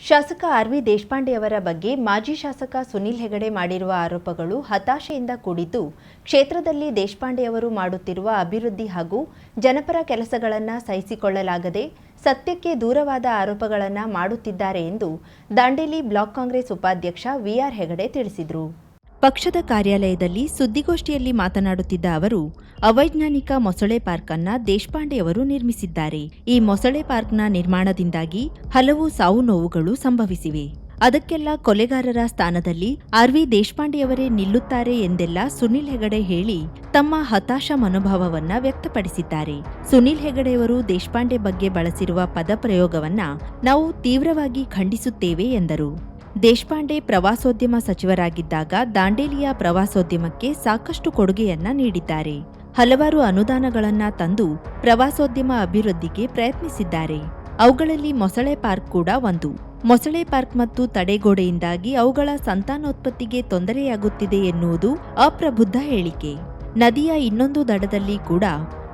ಶಾಸಕ R V ದೇಶಪಾಂಡೆಯವರ ಬಗ್ಗೆ ಮಾಜಿ ಶಾಸಕ ಸುನಿಲ್ ಹೆಗಡೆ ಮಾಡಿರುವ ಆರೋಪಗಳು ಹತಾಶೆಯಿಂದ ಕೂಡಿದ್ದು, ಕ್ಷೇತ್ರದಲ್ಲಿ ದೇಶಪಾಂಡೆಯವರು ಮಾಡುತ್ತಿರುವ ಅಭಿವೃದ್ಧಿ ಹಾಗೂ ಜನಪರ ಕೆಲಸಗಳನ್ನು ಸಹಿಸಿಕೊಳ್ಳಲಾಗದೆ, ಸತ್ಯಕ್ಕೆ ದೂರವಾದ ಆರೋಪಗಳನ್ನು ಮಾಡುತ್ತಿದ್ದಾರೆ ಎಂದು ದಾಂಡೇಲಿ ಬ್ಲಾಕ್ ಕಾಂಗ್ರೆಸ್ ಉಪಾಧ್ಯಕ್ಷ ವಿಆರ್ ಹೆಗಡೆ ತಿಳಿಸಿದರು. ಪಕ್ಷದ ಕಾರ್ಯಾಲಯದಲ್ಲಿ ಸುದ್ದಿಗೋಷ್ಠಿಯಲ್ಲಿ ಮಾತನಾಡುತ್ತಿದ್ದ ಅವರು, ಅವೈಜ್ಞಾನಿಕ ಮೊಸಳೆ ಪಾರ್ಕ್ ಅನ್ನ ದೇಶಪಾಂಡೆಯವರು ನಿರ್ಮಿಸಿದ್ದಾರೆ. ಈ ಮೊಸಳೆ ಪಾರ್ಕ್ನ ನಿರ್ಮಾಣದಿಂದಾಗಿ ಹಲವು ಸಾವು ನೋವುಗಳು ಸಂಭವಿಸಿವೆ. ಅದಕ್ಕೆಲ್ಲ ಕೊಲೆಗಾರರ ಸ್ಥಾನದಲ್ಲಿ ಆರ್ವಿ ದೇಶಪಾಂಡೆಯವರೇ ನಿಲ್ಲುತ್ತಾರೆ ಎಂದೆಲ್ಲ ಸುನಿಲ್ ಹೆಗಡೆ ಹೇಳಿ ತಮ್ಮ ಹತಾಶ ಮನೋಭಾವವನ್ನ ವ್ಯಕ್ತಪಡಿಸಿದ್ದಾರೆ. ಸುನಿಲ್ ಹೆಗಡೆಯವರು ದೇಶಪಾಂಡೆ ಬಗ್ಗೆ ಬಳಸಿರುವ ಪದಪ್ರಯೋಗವನ್ನ ನಾವು ತೀವ್ರವಾಗಿ ಖಂಡಿಸುತ್ತೇವೆ ಎಂದರು. ದೇಶಪಾಂಡೆ ಪ್ರವಾಸೋದ್ಯಮ ಸಚಿವರಾಗಿದ್ದಾಗ ದಾಂಡೇಲಿಯ ಪ್ರವಾಸೋದ್ಯಮಕ್ಕೆ ಸಾಕಷ್ಟು ಕೊಡುಗೆಯನ್ನ ನೀಡಿದ್ದಾರೆ. ಹಲವಾರು ಅನುದಾನಗಳನ್ನ ತಂದು ಪ್ರವಾಸೋದ್ಯಮ ಅಭಿವೃದ್ಧಿಗೆ ಪ್ರಯತ್ನಿಸಿದ್ದಾರೆ. ಅವುಗಳಲ್ಲಿ ಮೊಸಳೆ ಪಾರ್ಕ್ ಕೂಡ ಒಂದು. ಮೊಸಳೆ ಪಾರ್ಕ್ ಮತ್ತು ತಡೆಗೋಡೆಯಿಂದಾಗಿ ಅವುಗಳ ಸಂತಾನೋತ್ಪತ್ತಿಗೆ ತೊಂದರೆಯಾಗುತ್ತಿದೆ ಎನ್ನುವುದು ಅಪ್ರಬುದ್ಧ ಹೇಳಿಕೆ. ನದಿಯ ಇನ್ನೊಂದು ದಡದಲ್ಲಿ ಕೂಡ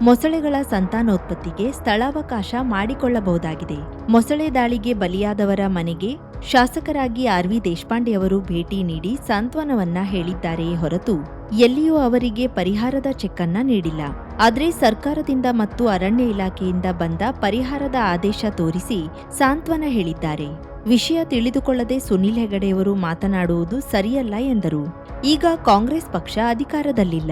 ಮೊಸಳೆಗಳ ಸಂತಾನೋತ್ಪತ್ತಿಗೆ ಸ್ಥಳಾವಕಾಶ ಮಾಡಿಕೊಳ್ಳಬಹುದಾಗಿದೆ. ಮೊಸಳೆ ದಾಳಿಗೆ ಬಲಿಯಾದವರ ಮನೆಗೆ ಶಾಸಕರಾಗಿ ಆರ್ ವಿ ದೇಶಪಾಂಡೆ ಅವರು ಭೇಟಿ ನೀಡಿ ಸಾಂತ್ವನವನ್ನ ಹೇಳಿದ್ದಾರೆಯೇ ಹೊರತು ಎಲ್ಲಿಯೂ ಅವರಿಗೆ ಪರಿಹಾರದ ಚೆಕ್ಕನ್ನ ನೀಡಿಲ್ಲ. ಆದರೆ ಸರ್ಕಾರದಿಂದ ಮತ್ತು ಅರಣ್ಯ ಇಲಾಖೆಯಿಂದ ಬಂದ ಪರಿಹಾರದ ಆದೇಶ ತೋರಿಸಿ ಸಾಂತ್ವನ ಹೇಳಿದ್ದಾರೆ. ವಿಷಯ ತಿಳಿದುಕೊಳ್ಳದೆ ಸುನಿಲ್ ಹೆಗಡೆಯವರು ಮಾತನಾಡುವುದು ಸರಿಯಲ್ಲ ಎಂದರು. ಈಗ ಕಾಂಗ್ರೆಸ್ ಪಕ್ಷ ಅಧಿಕಾರದಲ್ಲಿಲ್ಲ.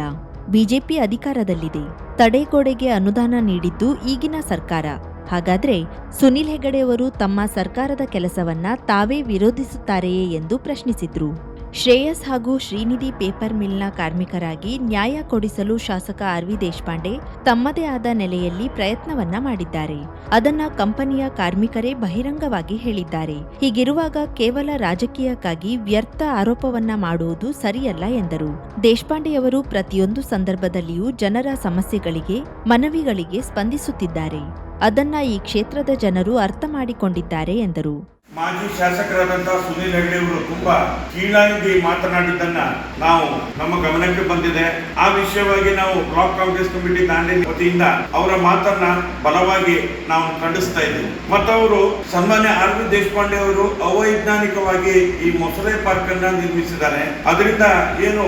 ಬಿಜೆಪಿ ಅಧಿಕಾರದಲ್ಲಿದೆ. ತಡೆಗೋಡೆಗೆ ಅನುದಾನ ನೀಡಿದ್ದು ಈಗಿನ ಸರ್ಕಾರ. ಹಾಗಾದ್ರೆ ಸುನಿಲ್ ಹೆಗಡೆಯವರು ತಮ್ಮ ಸರ್ಕಾರದ ಕೆಲಸವನ್ನ ತಾವೇ ವಿರೋಧಿಸುತ್ತಾರೆಯೇ ಎಂದು ಪ್ರಶ್ನಿಸಿದ್ರು. ಶ್ರೇಯಸ್ ಹಾಗೂ ಶ್ರೀನಿಧಿ ಪೇಪರ್ ಮಿಲ್ನ ಕಾರ್ಮಿಕರಾಗಿ ನ್ಯಾಯ ಕೊಡಿಸಲು ಶಾಸಕ ಆರ್ ವಿ ದೇಶಪಾಂಡೆ ತಮ್ಮದೇ ಆದ ನೆಲೆಯಲ್ಲಿ ಪ್ರಯತ್ನವನ್ನ ಮಾಡಿದ್ದಾರೆ. ಅದನ್ನ ಕಂಪನಿಯ ಕಾರ್ಮಿಕರೇ ಬಹಿರಂಗವಾಗಿ ಹೇಳಿದ್ದಾರೆ. ಹೀಗಿರುವಾಗ ಕೇವಲ ರಾಜಕೀಯಕ್ಕಾಗಿ ವ್ಯರ್ಥ ಆರೋಪವನ್ನ ಮಾಡುವುದು ಸರಿಯಲ್ಲ ಎಂದರು. ದೇಶಪಾಂಡೆಯವರು ಪ್ರತಿಯೊಂದು ಸಂದರ್ಭದಲ್ಲಿಯೂ ಜನರ ಸಮಸ್ಯೆಗಳಿಗೆ, ಮನವಿಗಳಿಗೆ ಸ್ಪಂದಿಸುತ್ತಿದ್ದಾರೆ. ಅದನ್ನ ಈ ಕ್ಷೇತ್ರದ ಜನರು ಅರ್ಥ ಮಾಡಿಕೊಂಡಿದ್ದಾರೆ ಎಂದರು. ಮಾಜಿ ಶಾಸಕರಾದಂತಹ ಸುನೀಲ್ ಹೆಗಡೆ ಅವರು ತುಂಬಾ ಕೀಳಾಗಿ ಮಾತನಾಡಿದ್ದನ್ನ ನಾವು ನಮ್ಮ ಗಮನಕ್ಕೆ ಬಂದಿದೆ. ಆ ವಿಷಯವಾಗಿ ನಾವು ಬ್ಲಾಕ್ ಕಾಂಗ್ರೆಸ್ ಕಮಿಟಿ ದಾಂಡೇಲಿ ವತಿಯಿಂದ ಅವರ ಮಾತನ್ನ ಬಲವಾಗಿ ನಾವು ಖಂಡಿಸ್ತಾ ಇದ್ದೀವಿ. ಮತ್ತವರು ಸನ್ಮಾನ್ಯ ಆರ್ ವಿ ದೇಶಪಾಂಡೆ ಅವರು ಅವೈಜ್ಞಾನಿಕವಾಗಿ ಈ ಮೊಸಳೆ ಪಾರ್ಕ್ ಅನ್ನ ನಿರ್ಮಿಸಿದ್ದಾರೆ. ಅದರಿಂದ ಏನು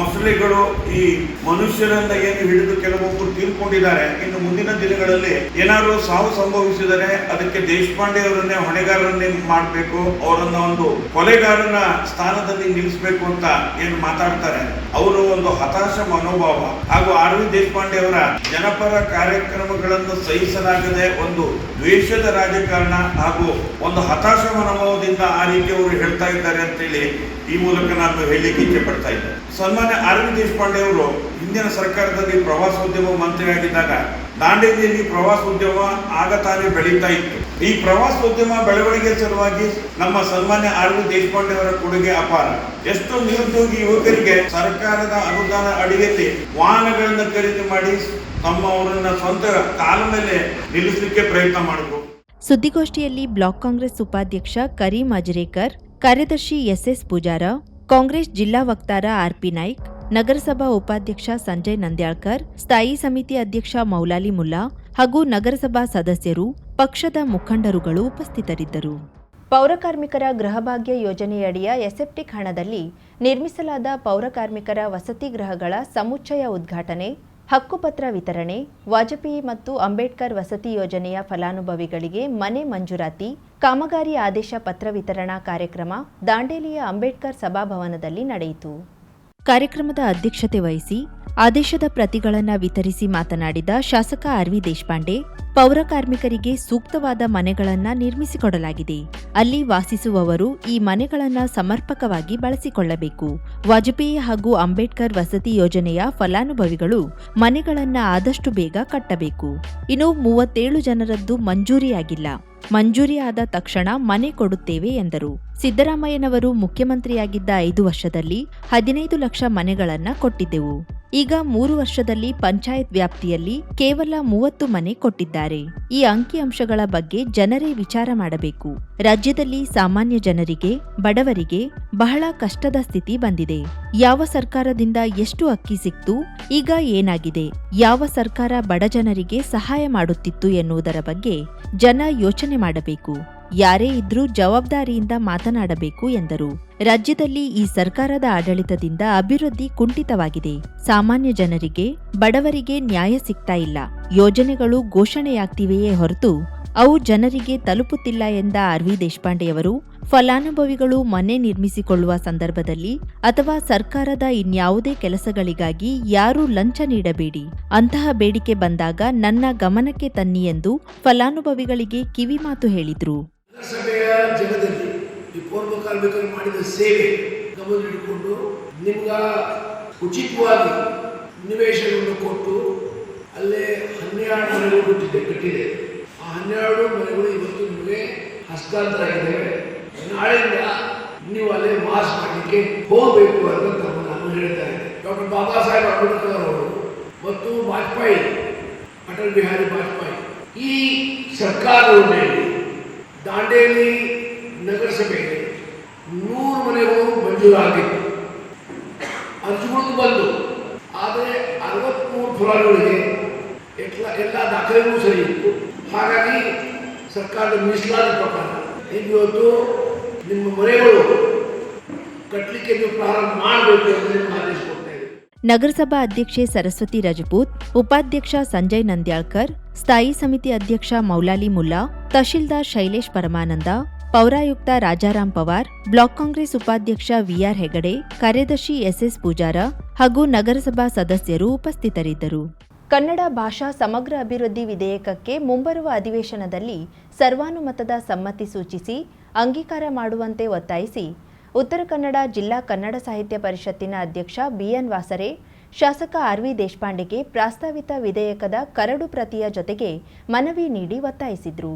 ಮೊಸಳೆಗಳು ಈ ಮನುಷ್ಯರನ್ನ ಏನು ಹಿಡಿದು ಕೆಲವೊಬ್ಬರು ತೀರ್ಕೊಂಡಿದ್ದಾರೆ. ಇನ್ನು ಮುಂದಿನ ದಿನಗಳಲ್ಲಿ ಏನಾದ್ರು ಸಾವು ಸಂಭವಿಸಿದರೆ ಅದಕ್ಕೆ ದೇಶಪಾಂಡೆ ಅವರನ್ನೇ ಹೊಣೆಗಾರರನ್ನೇ ಮಾಡಬೇಕು, ಅವರನ್ನ ಒಂದು ಕೊಲೆಗಾರನ ಸ್ಥಾನದಲ್ಲಿ ನಿಲ್ಲಿಸಬೇಕು ಅಂತ ಏನು ಮಾತಾಡ್ತಾರೆ, ಅವರು ಒಂದು ಹತಾಶ ಮನೋಭಾವ. ಹಾಗೂ ಆರ್ ವಿ ದೇಶಪಾಂಡೆ ಅವರ ಜನಪರ ಕಾರ್ಯಕ್ರಮಗಳನ್ನು ಸಹಿಸಲಾಗದೆ ಒಂದು ದ್ವೇಷದ ರಾಜಕಾರಣ ಹಾಗೂ ಒಂದು ಹತಾಶ ಮನೋಭಾವದಿಂದ ಆ ರೀತಿ ಅವರು ಹೇಳ್ತಾ ಇದ್ದಾರೆ ಅಂತೇಳಿ ಈ ಮೂಲಕ ನಾನು ಹೇಳಲಿಕ್ಕೆ ಇಚ್ಛೆ ಪಡ್ತಾ ಇದ್ದೆ. ಸನ್ಮಾನ್ಯ ದೇಶಪಾಂಡೆ ಅವರು ಹಿಂದಿನ ಸರ್ಕಾರದಲ್ಲಿ ಪ್ರವಾಸೋದ್ಯಮ ಮಂತ್ರಿಯಾಗಿದ್ದಾಗ, ದಾಂಡೇಲಿಯಲ್ಲಿ ಪ್ರವಾಸೋದ್ಯಮ ಆಗ ತಾನೇ ಬೆಳೀತಾ ಇತ್ತು. ಈ ಪ್ರವಾಸೋದ್ಯಮ ಬೆಳವಣಿಗೆ ಸಲುವಾಗಿ ನಮ್ಮ ಸನ್ಮಾನ್ಯ ಆರ್ ದೇಶಪಾಂಡೆ ಅವರ ಕೊಡುಗೆ ಅಪಾರ. ಎಷ್ಟು ನಿರುದ್ಯೋಗಿ ಯುವಕರಿಗೆ ಸರ್ಕಾರದ ಅನುದಾನ ಅಡಿಯಲ್ಲಿ ವಾಹನಗಳನ್ನು ಖರೀದಿ ಮಾಡಿ ತಮ್ಮ ಅವರನ್ನ ಸ್ವಂತ ಕಾಲ ಮೇಲೆ ನಿಲ್ಲಿಸಲಿಕ್ಕೆ ಪ್ರಯತ್ನ ಮಾಡಬಹುದು ಸುದ್ದಿಗೋಷ್ಠಿಯಲ್ಲಿ ಬ್ಲಾಕ್ ಕಾಂಗ್ರೆಸ್ ಉಪಾಧ್ಯಕ್ಷ ಕರೀಂ ಅಜ್ರೇಕರ್, ಕಾರ್ಯದರ್ಶಿ ಎಸ್ಎಸ್ ಪೂಜಾರ ಕಾಂಗ್ರೆಸ್ ಜಿಲ್ಲಾ ವಕ್ತಾರ ಆರ್ಪಿ ನಾಯ್ಕ್ ನಗರಸಭಾ ಉಪಾಧ್ಯಕ್ಷ ಸಂಜಯ್ ನಂದ್ಯಾಳ್ಕರ್, ಸ್ಥಾಯಿ ಸಮಿತಿ ಅಧ್ಯಕ್ಷ ಮೌಲಾಲಿ ಮುಲ್ಲಾ ಹಾಗೂ ನಗರಸಭಾ ಸದಸ್ಯರು, ಪಕ್ಷದ ಮುಖಂಡರುಗಳು ಉಪಸ್ಥಿತರಿದ್ದರು. ಪೌರಕಾರ್ಮಿಕರ ಗೃಹಭಾಗ್ಯ ಯೋಜನೆಯಡಿಯ ಎಸೆಪ್ಟಿಕ್ ಹಣದಲ್ಲಿ ನಿರ್ಮಿಸಲಾದ ಪೌರಕಾರ್ಮಿಕರ ವಸತಿ ಗೃಹಗಳ ಸಮುಚ್ಚಯ ಉದ್ಘಾಟನೆ, ಹಕ್ಕುಪತ್ರ ವಿತರಣೆ, ವಾಜಪೇಯಿ ಮತ್ತು ಅಂಬೇಡ್ಕರ್ ವಸತಿ ಯೋಜನೆಯ ಫಲಾನುಭವಿಗಳಿಗೆ ಮನೆ ಮಂಜೂರಾತಿ, ಕಾಮಗಾರಿ ಆದೇಶ ಪತ್ರ ವಿತರಣಾ ಕಾರ್ಯಕ್ರಮ, ದಾಂಡೇಲಿಯ ಅಂಬೇಡ್ಕರ್ ಸಭಾಭವನದಲ್ಲಿ ನಡೆಯಿತು. ಕಾರ್ಯಕ್ರಮದ ಅಧ್ಯಕ್ಷತೆ ವಹಿಸಿ ಆದೇಶದ ಪ್ರತಿಗಳನ್ನು ವಿತರಿಸಿ ಮಾತನಾಡಿದ ಶಾಸಕ ಆರ್ ವಿ ದೇಶಪಾಂಡೆ, ಪೌರ ಕಾರ್ಮಿಕರಿಗೆ ಸೂಕ್ತವಾದ ಮನೆಗಳನ್ನು ನಿರ್ಮಿಸಿಕೊಡಲಾಗಿದೆ. ಅಲ್ಲಿ ವಾಸಿಸುವವರು ಈ ಮನೆಗಳನ್ನು ಸಮರ್ಪಕವಾಗಿ ಬಳಸಿಕೊಳ್ಳಬೇಕು. ವಾಜಪೇಯಿ ಹಾಗೂ ಅಂಬೇಡ್ಕರ್ ವಸತಿ ಯೋಜನೆಯ ಫಲಾನುಭವಿಗಳು ಮನೆಗಳನ್ನು ಆದಷ್ಟು ಬೇಗ ಕಟ್ಟಬೇಕು. ಇನ್ನು ಮೂವತ್ತೇಳು ಜನರದ್ದು ಮಂಜೂರಿಯಾಗಿಲ್ಲ. ಮಂಜೂರಿ ಆದ ತಕ್ಷಣ ಮನೆ ಕೊಡುತ್ತೇವೆ ಎಂದರು. ಸಿದ್ದರಾಮಯ್ಯನವರು ಮುಖ್ಯಮಂತ್ರಿಯಾಗಿದ್ದ ಐದು ವರ್ಷದಲ್ಲಿ ಹದಿನೈದು ಲಕ್ಷ ಮನೆಗಳನ್ನ ಕೊಟ್ಟಿದ್ದೆವು. ಈಗ ಮೂರು ವರ್ಷದಲ್ಲಿ ಪಂಚಾಯತ್ ವ್ಯಾಪ್ತಿಯಲ್ಲಿ ಕೇವಲ ಮೂವತ್ತು ಮನೆ ಕೊಟ್ಟಿದ್ದಾರೆ. ಈ ಅಂಕಿಅಂಶಗಳ ಬಗ್ಗೆ ಜನರೇ ವಿಚಾರ ಮಾಡಬೇಕು. ರಾಜ್ಯದಲ್ಲಿ ಸಾಮಾನ್ಯ ಜನರಿಗೆ, ಬಡವರಿಗೆ ಬಹಳ ಕಷ್ಟದ ಸ್ಥಿತಿ ಬಂದಿದೆ. ಯಾವ ಸರ್ಕಾರದಿಂದ ಎಷ್ಟು ಅಕ್ಕಿ ಸಿಕ್ತು, ಈಗ ಏನಾಗಿದೆ, ಯಾವ ಸರ್ಕಾರ ಬಡ ಜನರಿಗೆ ಸಹಾಯ ಮಾಡುತ್ತಿತ್ತು ಎನ್ನುವುದರ ಬಗ್ಗೆ ಜನ ಯೋಚನೆ ಮಾಡಬೇಕು. ಯಾರೇ ಇದ್ರೂ ಜವಾಬ್ದಾರಿಯಿಂದ ಮಾತನಾಡಬೇಕು ಎಂದರು. ರಾಜ್ಯದಲ್ಲಿ ಈ ಸರ್ಕಾರದ ಆಡಳಿತದಿಂದ ಅಭಿವೃದ್ಧಿ ಕುಂಠಿತವಾಗಿದೆ. ಸಾಮಾನ್ಯ ಜನರಿಗೆ, ಬಡವರಿಗೆ ನ್ಯಾಯ ಸಿಗ್ತಾ ಇಲ್ಲ. ಯೋಜನೆಗಳು ಘೋಷಣೆಯಾಗ್ತಿವೆಯೇ ಹೊರತು ಅವು ಜನರಿಗೆ ತಲುಪುತ್ತಿಲ್ಲ ಎಂದ ಆರ್ ವಿ ದೇಶಪಾಂಡೆಯವರು, ಫಲಾನುಭವಿಗಳು ಮನೆ ನಿರ್ಮಿಸಿಕೊಳ್ಳುವ ಸಂದರ್ಭದಲ್ಲಿ ಅಥವಾ ಸರ್ಕಾರದ ಇನ್ಯಾವುದೇ ಕೆಲಸಗಳಿಗಾಗಿ ಯಾರೂ ಲಂಚ ನೀಡಬೇಡಿ, ಅಂತಹ ಬೇಡಿಕೆ ಬಂದಾಗ ನನ್ನ ಗಮನಕ್ಕೆ ತನ್ನಿ ಎಂದು ಫಲಾನುಭವಿಗಳಿಗೆ ಕಿವಿಮಾತು ಹೇಳಿದ್ರು. ಹೇಳಿದರು ನಿವೇಶನವನ್ನು ಕೊಟ್ಟು ಅಲ್ಲೇ ಹನ್ನೆರಡು ಕಟ್ಟಿದೆ. ಹನ್ನೆರಡು ಮನೆಗಳು ಇವತ್ತು ನಿಮಗೆ ಹಸ್ತಾಂತರ ಆಗಿದ್ದೇವೆ. ನಾಳೆಯಿಂದ ನೀವು ಅಲ್ಲಿ ಮಾಸ್ ಮಾಡಲಿಕ್ಕೆ ಹೋಗಬೇಕು ಅಂತ ನಾನು ಹೇಳ್ತಾ ಇದ್ದೆ. ಡಾಕ್ಟರ್ ಬಾಬಾ ಸಾಹೇಬ್ ಅಂಬೇಡ್ಕರ್ ಅವರು ಮತ್ತು ವಾಜಪೇಯಿ, ಅಟಲ್ ಬಿಹಾರಿ ವಾಜಪೇಯಿ, ಈ ಸರ್ಕಾರದ ಮೇಲೆ ದಾಂಡೇಲಿ ನಗರಸಭೆಗೆ ನೂರು ಮನೆಗಳು ಮಂಜೂರಾಗಿತ್ತು ಅರ್ಜಿಗಳು ಬಂದು, ಆದರೆ ಅರವತ್ತ್ಮೂರು ಫಲಾನುಗಳಿಗೆ ಎಲ್ಲ ಎಲ್ಲ ದಾಖಲೆಗಳು ಸರಿ ಇತ್ತು. ಹಾಗಾಗಿ ಸರ್ಕಾರದ ಮೀಸಲಾದ ಪ್ರಕಾರ ಇವತ್ತು ನಿಮ್ಮ ಮನೆಗಳು ಕಟ್ಟಲಿಕ್ಕೆ ನೀವು ಪ್ರಾರಂಭ ಮಾಡಬೇಕು ಎಂದು ಆದೇಶ ನಗರಸಭಾ ಅಧ್ಯಕ್ಷೆ ಸರಸ್ವತಿ ರಜಪೂತ್, ಉಪಾಧ್ಯಕ್ಷ ಸಂಜಯ್ ನಂದ್ಯಾಳ್ಕರ್, ಸ್ಥಾಯಿ ಸಮಿತಿ ಅಧ್ಯಕ್ಷ ಮೌಲಾಲಿ ಮುಲ್ಲಾ, ತಹಶೀಲ್ದಾರ್ ಶೈಲೇಶ್ ಪರಮಾನಂದ, ಪೌರಾಯುಕ್ತ ರಾಜಾರಾಮ್ ಪವಾರ್, ಬ್ಲಾಕ್ ಕಾಂಗ್ರೆಸ್ ಉಪಾಧ್ಯಕ್ಷ ವಿಆರ್ ಹೆಗಡೆ, ಕಾರ್ಯದರ್ಶಿ ಎಸ್ಎಸ್ ಪೂಜಾರ ಹಾಗೂ ನಗರಸಭಾ ಸದಸ್ಯರು ಉಪಸ್ಥಿತರಿದ್ದರು. ಕನ್ನಡ ಭಾಷಾ ಸಮಗ್ರ ಅಭಿವೃದ್ಧಿ ವಿಧೇಯಕಕ್ಕೆ ಮುಂಬರುವ ಅಧಿವೇಶನದಲ್ಲಿ ಸರ್ವಾನುಮತದ ಸಮ್ಮತಿ ಸೂಚಿಸಿ, ಅಂಗೀಕಾರ ಮಾಡುವಂತೆ ಒತ್ತಾಯಿಸಿ, ಉತ್ತರ ಕನ್ನಡ ಜಿಲ್ಲಾ ಕನ್ನಡ ಸಾಹಿತ್ಯ ಪರಿಷತ್ತಿನ ಅಧ್ಯಕ್ಷ ಬಿಎನ್ ವಾಸರೆ, ಶಾಸಕ ಆರ್ವಿ ದೇಶಪಾಂಡೆಗೆ ಪ್ರಾಸ್ತಾವಿತ ವಿಧೇಯಕದ ಕರಡು ಪ್ರತಿಯ ಜೊತೆಗೆ ಮನವಿ ನೀಡಿ ಒತ್ತಾಯಿಸಿದ್ರು.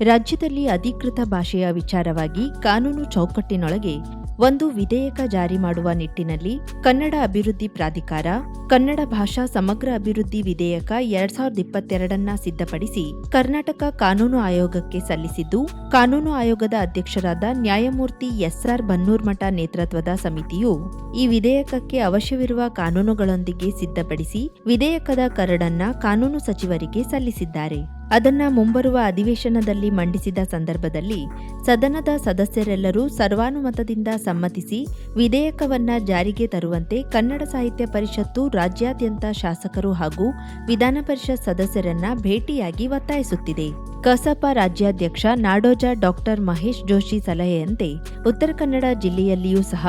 ರಾಜ್ಯದಲ್ಲಿ ಅಧಿಕೃತ ಭಾಷೆಯ ವಿಚಾರವಾಗಿ ಕಾನೂನು ಚೌಕಟ್ಟಿನೊಳಗೆ ಒಂದು ವಿಧೇಯಕ ಜಾರಿ ಮಾಡುವ ನಿಟ್ಟಿನಲ್ಲಿ ಕನ್ನಡ ಅಭಿವೃದ್ಧಿ ಪ್ರಾಧಿಕಾರ, ಕನ್ನಡ ಭಾಷಾ ಸಮಗ್ರ ಅಭಿವೃದ್ಧಿ ವಿಧೇಯಕ ಎರಡ್ ಸಾವಿರದ ಇಪ್ಪತ್ತೆರಡನ್ನ ಸಿದ್ಧಪಡಿಸಿ ಕರ್ನಾಟಕ ಕಾನೂನು ಆಯೋಗಕ್ಕೆ ಸಲ್ಲಿಸಿದ್ದು, ಕಾನೂನು ಆಯೋಗದ ಅಧ್ಯಕ್ಷರಾದ ನ್ಯಾಯಮೂರ್ತಿ ಎಸ್ಆರ್ ಬನ್ನೂರ್ಮಠ ನೇತೃತ್ವದ ಸಮಿತಿಯು ಈ ವಿಧೇಯಕಕ್ಕೆ ಅವಶ್ಯವಿರುವ ಕಾನೂನುಗಳೊಂದಿಗೆ ಸಿದ್ಧಪಡಿಸಿ ವಿಧೇಯಕದ ಕರಡನ್ನ ಕಾನೂನು ಸಚಿವರಿಗೆ ಸಲ್ಲಿಸಿದ್ದಾರೆ. ಅದನ್ನ ಮುಂಬರುವ ಅಧಿವೇಶನದಲ್ಲಿ ಮಂಡಿಸಿದ ಸಂದರ್ಭದಲ್ಲಿ ಸದನದ ಸದಸ್ಯರೆಲ್ಲರೂ ಸರ್ವಾನುಮತದಿಂದ ಸಮ್ಮತಿಸಿ ವಿಧೇಯಕವನ್ನ ಜಾರಿಗೆ ತರುವಂತೆ ಕನ್ನಡ ಸಾಹಿತ್ಯ ಪರಿಷತ್ತು ರಾಜ್ಯಾದ್ಯಂತ ಶಾಸಕರು ಹಾಗೂ ವಿಧಾನ ಪರಿಷತ್ ಸದಸ್ಯರನ್ನ ಭೇಟಿಯಾಗಿ ಒತ್ತಾಯಿಸುತ್ತಿದೆ. ಕಸಪ ರಾಜ್ಯಾಧ್ಯಕ್ಷ ನಾಡೋಜ ಡಾಕ್ಟರ್ ಮಹೇಶ್ ಜೋಶಿ ಸಲಹೆಯಂತೆ ಉತ್ತರ ಕನ್ನಡ ಜಿಲ್ಲೆಯಲ್ಲಿಯೂ ಸಹ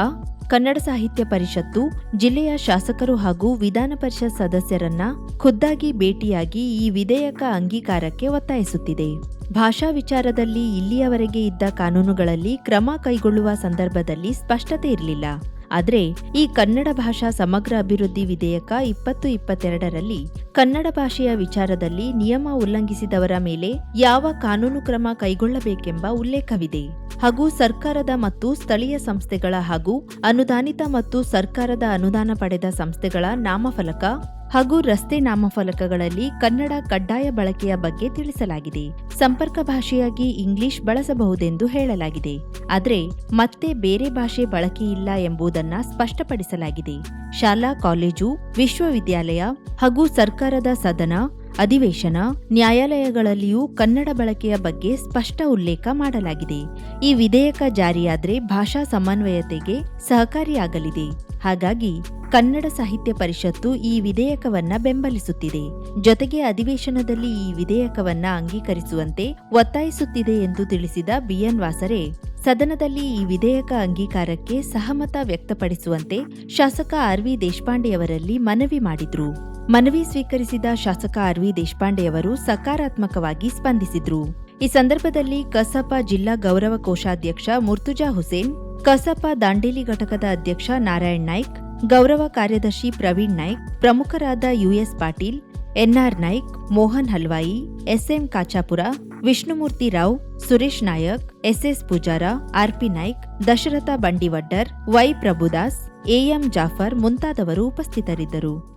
ಕನ್ನಡ ಸಾಹಿತ್ಯ ಪರಿಷತ್ತು, ಜಿಲ್ಲೆಯ ಶಾಸಕರು ಹಾಗೂ ವಿಧಾನ ಪರಿಷತ್ ಸದಸ್ಯರನ್ನ ಖುದ್ದಾಗಿ ಭೇಟಿಯಾಗಿ ಈ ವಿಧೇಯಕ ಅಂಗೀಕಾರಕ್ಕೆ ಒತ್ತಾಯಿಸುತ್ತಿದೆ. ಭಾಷಾ ವಿಚಾರದಲ್ಲಿ ಇಲ್ಲಿಯವರೆಗೆ ಇದ್ದ ಕಾನೂನುಗಳಲ್ಲಿ ಕ್ರಮ ಕೈಗೊಳ್ಳುವ ಸಂದರ್ಭದಲ್ಲಿ ಸ್ಪಷ್ಟತೆ ಇರಲಿಲ್ಲ. ಆದರೆ ಈ ಕನ್ನಡ ಭಾಷಾ ಸಮಗ್ರ ಅಭಿವೃದ್ಧಿ ವಿಧೇಯಕ ಇಪ್ಪತ್ತು ಇಪ್ಪತ್ತೆರಡರಲ್ಲಿ ಕನ್ನಡ ಭಾಷೆಯ ವಿಚಾರದಲ್ಲಿ ನಿಯಮ ಉಲ್ಲಂಘಿಸಿದವರ ಮೇಲೆ ಯಾವ ಕಾನೂನು ಕ್ರಮ ಕೈಗೊಳ್ಳಬೇಕೆಂಬ ಉಲ್ಲೇಖವಿದೆ. ಹಾಗೂ ಸರ್ಕಾರದ ಮತ್ತು ಸ್ಥಳೀಯ ಸಂಸ್ಥೆಗಳ ಹಾಗೂ ಅನುದಾನಿತ ಮತ್ತು ಸರ್ಕಾರದ ಅನುದಾನ ಪಡೆದ ಸಂಸ್ಥೆಗಳ ನಾಮಫಲಕ ಹಾಗೂ ರಸ್ತೆ ನಾಮಫಲಕಗಳಲ್ಲಿ ಕನ್ನಡ ಕಡ್ಡಾಯ ಬಳಕೆಯ ಬಗ್ಗೆ ತಿಳಿಸಲಾಗಿದೆ. ಸಂಪರ್ಕ ಭಾಷೆಯಾಗಿ ಇಂಗ್ಲಿಷ್ ಬಳಸಬಹುದೆಂದು ಹೇಳಲಾಗಿದೆ. ಆದರೆ ಮತ್ತೆ ಬೇರೆ ಭಾಷೆ ಬಳಕೆಯಿಲ್ಲ ಎಂಬುದನ್ನ ಸ್ಪಷ್ಟಪಡಿಸಲಾಗಿದೆ. ಶಾಲಾ, ಕಾಲೇಜು, ವಿಶ್ವವಿದ್ಯಾಲಯ ಹಾಗೂ ಸರ್ಕಾರದ ಸದನ, ಅಧಿವೇಶನ, ನ್ಯಾಯಾಲಯಗಳಲ್ಲಿಯೂ ಕನ್ನಡ ಬಳಕೆಯ ಬಗ್ಗೆ ಸ್ಪಷ್ಟ ಉಲ್ಲೇಖ ಮಾಡಲಾಗಿದೆ. ಈ ವಿಧೇಯಕ ಜಾರಿಯಾದರೆ ಭಾಷಾ ಸಮನ್ವಯತೆಗೆ ಸಹಕಾರಿಯಾಗಲಿದೆ. ಹಾಗಾಗಿ ಕನ್ನಡ ಸಾಹಿತ್ಯ ಪರಿಷತ್ತು ಈ ವಿಧೇಯಕವನ್ನ ಬೆಂಬಲಿಸುತ್ತಿದೆ. ಜೊತೆಗೆ ಅಧಿವೇಶನದಲ್ಲಿ ಈ ವಿಧೇಯಕವನ್ನ ಅಂಗೀಕರಿಸುವಂತೆ ಒತ್ತಾಯಿಸುತ್ತಿದೆ ಎಂದು ತಿಳಿಸಿದ ಬಿಎನ್ ವಾಸರೆ, ಸದನದಲ್ಲಿ ಈ ವಿಧೇಯಕ ಅಂಗೀಕಾರಕ್ಕೆ ಸಹಮತ ವ್ಯಕ್ತಪಡಿಸುವಂತೆ ಶಾಸಕ ಆರ್ವಿ ದೇಶಪಾಂಡೆಯವರಲ್ಲಿ ಮನವಿ ಮಾಡಿದ್ರು. ಮನವಿ ಸ್ವೀಕರಿಸಿದ ಶಾಸಕ ಆರ್ವಿ ದೇಶಪಾಂಡೆಯವರು ಸಕಾರಾತ್ಮಕವಾಗಿ ಸ್ಪಂದಿಸಿದ್ರು. ಈ ಸಂದರ್ಭದಲ್ಲಿ ಕಸಾಪ ಜಿಲ್ಲಾ ಗೌರವ ಕೋಶಾಧ್ಯಕ್ಷ ಮುರ್ತುಜಾ ಹುಸೇನ್ ಕಸಪ ದಾಂಡೇಲಿ ಘಟಕದ ಅಧ್ಯಕ್ಷ ನಾರಾಯಣ್ ನಾಯ್ಕ್, ಗೌರವ ಕಾರ್ಯದರ್ಶಿ ಪ್ರವೀಣ್ ನಾಯ್ಕ್, ಪ್ರಮುಖರಾದ U S Patil, N R Naik, Mohan Halwai, S M Kachapura, Vishnumurthy Rao, Suresh Nayak, S S Pujara, R P Naik, Dasharatha Bandivaddar, Y Prabhudas, A M Jafar ಮುಂತಾದವರು ಉಪಸ್ಥಿತರಿದ್ದರು.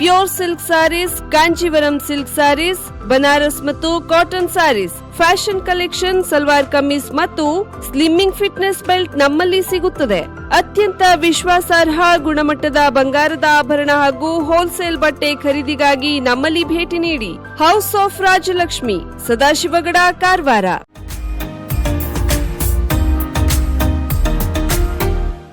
pure silk saris, Kanjeevaram silk saris, Banaras ಮತ್ತು cotton saris. Fashion collection, salwar kameez ಮತ್ತು slimming fitness belt ನಮ್ಮಲ್ಲಿ ಸಿಗುತ್ತದೆ. ಅತ್ಯಂತ ವಿಶ್ವಾಸಾರ್ಹ ಗುಣಮಟ್ಟದ ಬಂಗಾರದ ಆಭರಣ ಹಾಗೂ ಹೋಲ್ಸೇಲ್ ಬಟ್ಟೆ ಖರೀದಿಗಾಗಿ ನಮ್ಮಲ್ಲಿ ಭೇಟಿ ನೀಡಿ. House of Rajalakshmi, Sadashivgad, Karwar.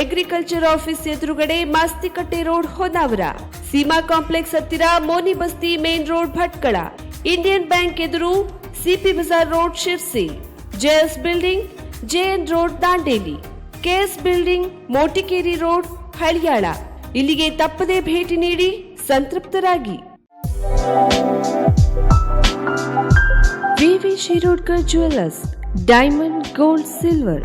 Agriculture office ಎದುರುಗಡೆ ಮಾಸ್ತಿಕಟ್ಟೆ ರೋಡ್ ಹೊನ್ನಾವರ. ಸೀಮಾ ಕಾಂಪ್ಲೆಕ್ಸ್ ಹತ್ತಿರ Moni Basti main road Bhatkal. Indian bank ಎದುರು C P Bazar road Sirsi. J S building J N road Dandeli. K S building Motikeri road Haliyal. ಇಲ್ಲಿಗೆ ತಪ್ಪದೇ ಭೇಟಿ ನೀಡಿ ಸಂತೃಪ್ತರಾಗಿ. V V Shirodkar jewellers diamond gold silver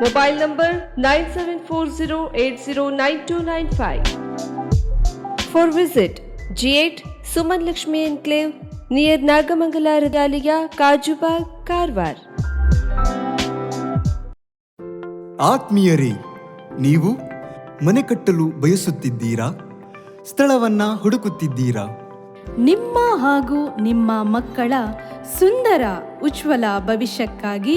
mobile number nine seven four zero eight zero nine two nine five for visit G eight Suman Lakshmi enclave near Nagamangala ರದಾಲಿಯ Kajubag Karwar ಆತ್ಮೀಯರೇ ನೀವು ಮನೆ ಕಟ್ಟಲು ಬಯಸುತ್ತಿದ್ದೀರಾ? ಸ್ಥಳವನ್ನ ಹುಡುಕುತ್ತಿದ್ದೀರಾ? ನಿಮ್ಮ ಹಾಗೂ ನಿಮ್ಮ ಮಕ್ಕಳ ಸುಂದರ ಉಜ್ವಲ ಭವಿಷ್ಯಕ್ಕಾಗಿ